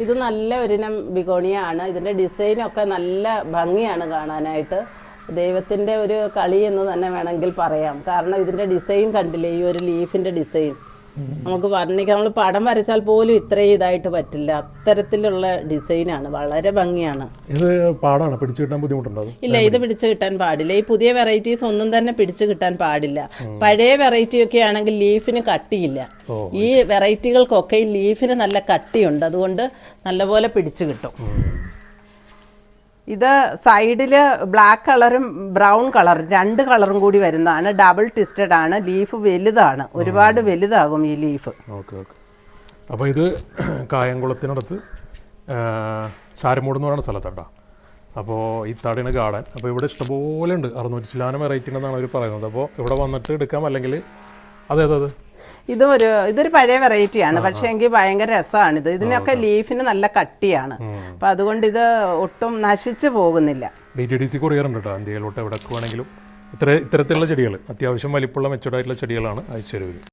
ഇത് നല്ല ഒരിനം ബിഗോണിയാണ്. ഇതിന്റെ ഡിസൈനൊക്കെ നല്ല ഭംഗിയാണ് കാണാനായിട്ട്. ദൈവത്തിന്റെ ഒരു കളി എന്ന് തന്നെ വേണമെങ്കിൽ പറയാം. കാരണം ഇതിന്റെ ഡിസൈൻ കണ്ടില്ലേ? ഈ ഒരു ലീഫിന്റെ ഡിസൈൻ. നമുക്ക് വർണിക്കാൻ നമ്മൾ പടം വരച്ചാൽ പോലും ഇത്രയും ഇതായിട്ട് പറ്റില്ല. അത്തരത്തിലുള്ള ഡിസൈനാണ്. വളരെ ഭംഗിയാണ്. ഇത് പാടാണ്? പിടിച്ചു കിട്ടാൻ ബുദ്ധിമുട്ടുണ്ടോ ഇല്ല ഇത് പിടിച്ചു കിട്ടാൻ പാടില്ല. ഈ പുതിയ വെറൈറ്റീസ് ഒന്നും തന്നെ പിടിച്ചു കിട്ടാൻ പാടില്ല. പഴയ വെറൈറ്റി ഒക്കെ ആണെങ്കിൽ ലീഫിന് കട്ടിയില്ല. ഈ വെറൈറ്റികൾക്കൊക്കെ ഈ ലീഫിന് നല്ല കട്ടിയുണ്ട്. അതുകൊണ്ട് നല്ലപോലെ പിടിച്ചു കിട്ടും. ഇത് സൈഡിൽ ബ്ലാക്ക് കളറും ബ്രൗൺ കളറും രണ്ട് കളറും കൂടി വരുന്നതാണ്. ഡബിൾ ട്വിസ്റ്റഡ് ആണ്. ലീഫ് വലുതാണ്. ഒരുപാട് വലുതാകും ഈ ലീഫ് ഓക്കെ ഓക്കെ. അപ്പോൾ ഇത് കായംകുളത്തിനടുത്ത് ചാരമൂട് എന്ന് പറയുന്ന സ്ഥലത്താട്ടോ. അപ്പോൾ ഈ തടിയാണ് ഗാർഡൻ അപ്പോൾ ഇവിടെ ഇഷ്ടംപോലെ ഉണ്ട്. അറുന്നൂറ്റി ചില്ലാനം വെറൈറ്റി ഉണ്ടെന്നാണ് അവർ പറയുന്നത്. അപ്പോൾ ഇവിടെ വന്നിട്ട് എടുക്കാം. അല്ലെങ്കിൽ അതേതത് ഇതും ഒരു ഇതൊരു പഴയ വെറൈറ്റിയാണ് പക്ഷെ എങ്കിൽ ഭയങ്കര രസമാണ് ഇത്. ഇതിനൊക്കെ ലീഫിന് നല്ല കട്ടിയാണ്. അപ്പം അതുകൊണ്ട് ഇത് ഒട്ടും നശിച്ചു പോകുന്നില്ല. D T D C courier ഉണ്ട് കേട്ടോ. ഇന്ത്യയിലോട്ട് എവിടെ വേണമെങ്കിലും ഇത്ര ഇത്തരത്തിലുള്ള ചെടികൾ അത്യാവശ്യം വലിപ്പമുള്ള മെച്ചൂർഡായിട്ടുള്ള ചെടികളാണ് അയച്ചു തരുന്നത്.